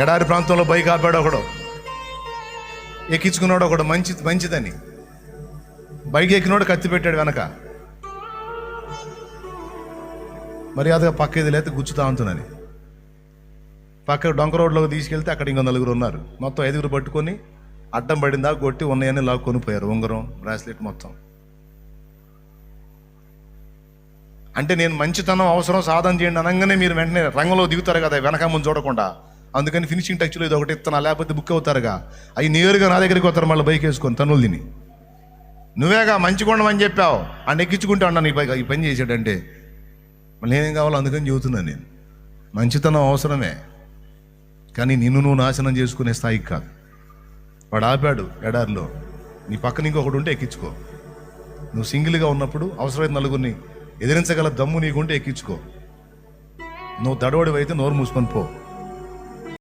ఎడారి ప్రాంతంలో బైక్ ఆపాడు ఒకడు. ఎక్కించుకున్నాడు ఒకడు మంచి మంచిదని. బైక్ ఎక్కినోడు కత్తి పెట్టాడు వెనక. మర్యాదగా పక్క ఇది లేకపోతే గుచ్చుతా ఉంటుందని పక్క డొంక రోడ్లోకి తీసుకెళ్తే అక్కడ ఇంకో నలుగురు ఉన్నారు. మొత్తం ఐదుగురు పట్టుకొని అడ్డం పడిందా కొట్టి ఉన్నాయని లాక్కొని పోయారు ఉంగరం బ్రాస్లెట్ మొత్తం. అంటే నేను మంచితనం అవసరం సాధన చేయండి అనగానే మీరు వెంటనే రంగంలో దిగుతారు కదా వెనక ముందు చూడకుండా. అందుకని ఫినిషింగ్ టచ్లో ఇది ఒకటి ఇస్తున్నా లేకపోతే బుక్ అవుతారుగా. అవి నేరుగా నా దగ్గరికి వస్తారు మళ్ళీ బైక్ వేసుకొని తనులు తిని. నువ్వేగా మంచి కొండమని చెప్పావు. అని ఎక్కించుకుంటా ఉన్నాను ఈ పైగా ఈ పని చేసాడంటే మళ్ళీ ఏం కావాలో అందుకని చెబుతున్నాను నేను. మంచితనం అవసరమే. కానీ నిన్ను నువ్వు నాశనం చేసుకునే స్థాయికి కాదు. వాడు ఆపాడు ఎడారిలో. నీ పక్కన ఇంకొకటి ఉంటే ఎక్కించుకో. నువ్వు సింగిల్గా ఉన్నప్పుడు అవసరమైన నలుగురిని ఎదిరించగల దమ్ము నీకుంటే ఎక్కించుకో. నువ్వు దడవడివైతే నోరు మూసుకొని పో.